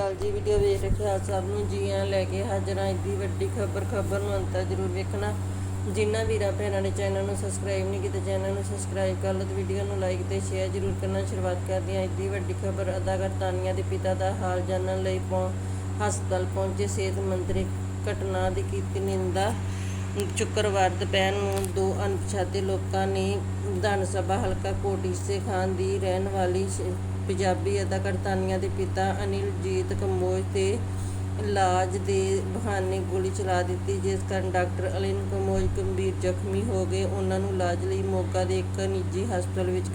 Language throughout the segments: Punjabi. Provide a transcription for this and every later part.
ਕਾਲ ਜੀ ਵੀਡੀਓ ਵੇਖ ਰਹੇ ਸਭ ਨੂੰ ਜੀ ਆਇਆਂ ਲੈ ਕੇ ਹਾਜ਼ਰ ਹਾਂ ਇੱਡੀ ਵੱਡੀ ਖਬਰ ਖਬਰ ਨੂੰ ਅੰਤ ਜ਼ਰੂਰ ਵੇਖਣਾ। ਜਿਨ੍ਹਾਂ ਵੀਰਾਂ ਭੈਣਾਂ ਨੇ ਚੈਨਲ ਨੂੰ ਸਬਸਕ੍ਰਾਈਬ ਨਹੀਂ ਕੀਤਾ, ਚੈਨਲ ਨੂੰ ਸਬਸਕ੍ਰਾਈਬ ਕਰ ਲਓ ਤੇ ਵੀਡੀਓ ਨੂੰ ਲਾਈਕ ਤੇ ਸ਼ੇਅਰ ਜ਼ਰੂਰ ਕਰਨਾ। ਸ਼ੁਰੂਆਤ ਕਰਦੇ ਹਾਂ ਇੱਡੀ ਵੱਡੀ ਖਬਰ, ਅਦਾਕਾਰ ਤਾਨੀਆ ਦੇ ਪਿਤਾ ਦਾ ਹਾਲ ਜਾਣਨ ਲਈ ਪਹੁੰ, ਹਸਪਤਾਲ ਪਹੁੰਚੇ ਸਿਹਤ ਮੰਤਰੀ, ਘਟਨਾ ਦੀ ਕੀਤੀ ਨਿੰਦਾ? ਸ਼ੁੱਕਰਵਾਰ ਦੁਪਹਿਰ ਨੂੰ ਦੋ ਅਣਪਛਾਤੇ ਲੋਕਾਂ ਨੇ ਵਿਧਾਨ ਸਭਾ ਹਲਕਾ ਕੋਟੀ ਸੇ ਖਾਨ ਦੀ ਰਹਿਣ ਵਾਲੀ ਪੰਜਾਬੀ ਅਦਾਕਾਰ ਤਾਨੀਆ ਦੇ ਪਿਤਾ ਅਨਿਲਜੀਤ ਕੰਬੋਜ ਤੇ ਇਲਾਜ ਦੇ ਬਹਾਨੇ ਗੋਲੀ ਚਲਾ ਦਿੱਤੀ, ਜਿਸ ਕਾਰਨ ਡਾਕਟਰ ਅਲਿਨ ਕੰਬੋਜ ਗੰਭੀਰ ਜ਼ਖਮੀ ਹੋ ਗਏ। ਉਹਨਾਂ ਨੂੰ ਇਲਾਜ ਲਈ ਮੋਗਾ ਦੇ ਇੱਕ ਨਿੱਜੀ ਹਸਪਤਾਲ ਵਿੱਚ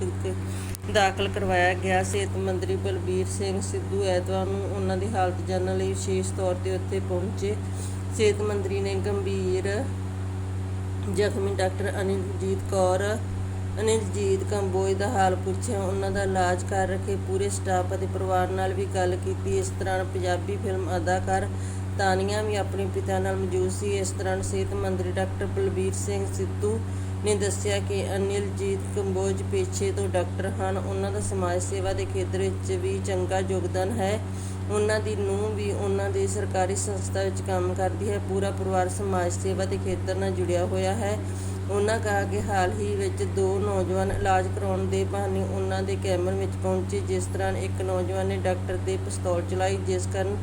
ਦਾਖਲ ਕਰਵਾਇਆ ਗਿਆ। ਸਿਹਤ ਮੰਤਰੀ ਬਲਬੀਰ ਸਿੰਘ ਸਿੱਧੂ ਐਤਵਾਰ ਨੂੰ ਉਹਨਾਂ ਦੀ ਹਾਲਤ ਜਾਣਨ ਲਈ ਵਿਸ਼ੇਸ਼ ਤੌਰ ਤੇ ਉੱਥੇ ਪਹੁੰਚੇ। ਸਿਹਤ ਮੰਤਰੀ ਨੇ ਗੰਭੀਰ ਜ਼ਖਮੀ ਡਾਕਟਰ ਅਨਿਲਜੀਤ ਕੌਰ, ਅਨਿਲਜੀਤ ਕੰਬੋਜ ਦਾ ਹਾਲ ਪੁੱਛਿਆ। ਉਹਨਾਂ ਦਾ ਇਲਾਜ ਕਰ ਰਹੇ ਪੂਰੇ ਸਟਾਫ ਅਤੇ ਪਰਿਵਾਰ ਨਾਲ ਵੀ ਗੱਲ ਕੀਤੀ। ਇਸ ਦੌਰਾਨ ਪੰਜਾਬੀ ਫਿਲਮ ਅਦਾਕਾਰ ਤਾਨੀਆ ਵੀ ਆਪਣੇ ਪਿਤਾ ਨਾਲ ਮੌਜੂਦ ਸੀ। ਇਸ ਦੌਰਾਨ ਸਿਹਤ ਮੰਤਰੀ ਡਾਕਟਰ ਬਲਬੀਰ ਸਿੰਘ ਸਿੱਧੂ ਨੇ ਦੱਸਿਆ ਕਿ ਅਨਿਲਜੀਤ ਕੰਬੋਜ ਪੇਸ਼ੇ ਤੋਂ ਡਾਕਟਰ ਹਨ। ਉਹਨਾਂ ਦਾ ਸਮਾਜ ਸੇਵਾ ਦੇ ਖੇਤਰ ਵਿੱਚ ਵੀ ਚੰਗਾ ਯੋਗਦਾਨ ਹੈ। ਉਹਨਾਂ ਦੀ ਨੂੰਹ ਵੀ ਉਹਨਾਂ ਦੇ ਸਰਕਾਰੀ ਸੰਸਥਾ ਵਿੱਚ ਕੰਮ ਕਰਦੀ ਹੈ। ਪੂਰਾ ਪਰਿਵਾਰ ਸਮਾਜ ਸੇਵਾ ਦੇ ਖੇਤਰ ਨਾਲ ਜੁੜਿਆ ਹੋਇਆ ਹੈ। ਉਹਨਾਂ ਕਹਾ ਕਿ ਹਾਲ ਹੀ ਵਿੱਚ ਦੋ ਨੌਜਵਾਨ ਇਲਾਜ ਕਰਾਉਣ ਦੇ ਬਹਾਨੇ ਉਹਨਾਂ ਦੇ ਕੈਮਰ ਵਿੱਚ ਪਹੁੰਚੇ। ਜਿਸ ਤਰ੍ਹਾਂ ਇੱਕ ਨੌਜਵਾਨ ਨੇ ਡਾਕਟਰ ਤੇ ਪਿਸਤੌਲ ਚਲਾਈ ਜਿਸ ਕਾਰਨ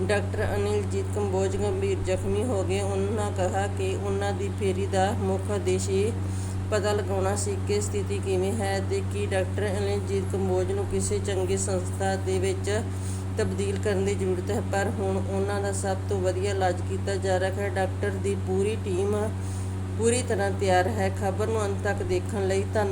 ਡਾਕਟਰ ਅਨਿਲਜੀਤ ਕੰਬੋਜ ਗੰਭੀਰ ਜ਼ਖਮੀ ਹੋ ਗਏ। ਉਹਨਾਂ ਕਿਹਾ ਕਿ ਉਹਨਾਂ ਦੀ ਫੇਰੀ ਦਾ ਮੁੱਖ ਉਦੇਸ਼ ਇਹ ਪਤਾ ਲਗਾਉਣਾ ਸੀ ਕਿ ਸਥਿਤੀ ਕਿਵੇਂ ਹੈ। ਤੇ ਕੀ ਡਾਕਟਰ ਅਨਿਲਜੀਤ ਕੰਬੋਜ ਨੂੰ ਕਿਸੇ ਚੰਗੀ ਸੰਸਥਾ ਦੇ ਵਿੱਚ ਤਬਦੀਲ ਕਰਨ ਦੀ ਜ਼ਰੂਰਤ ਹੈ, ਪਰ ਹੁਣ ਉਹਨਾਂ ਦਾ ਸਭ ਤੋਂ ਵਧੀਆ ਇਲਾਜ ਕੀਤਾ ਜਾ ਰਿਹਾ ਹੈ। ਡਾਕਟਰ ਦੀ ਪੂਰੀ ਟੀਮ ਪੂਰੀ ਤਰ੍ਹਾਂ ਤਿਆਰ ਹੈ। ਖਬਰ ਨੂੰ ਅੰਤ ਤੱਕ ਦੇਖਣ ਲਈ ਧੰਨ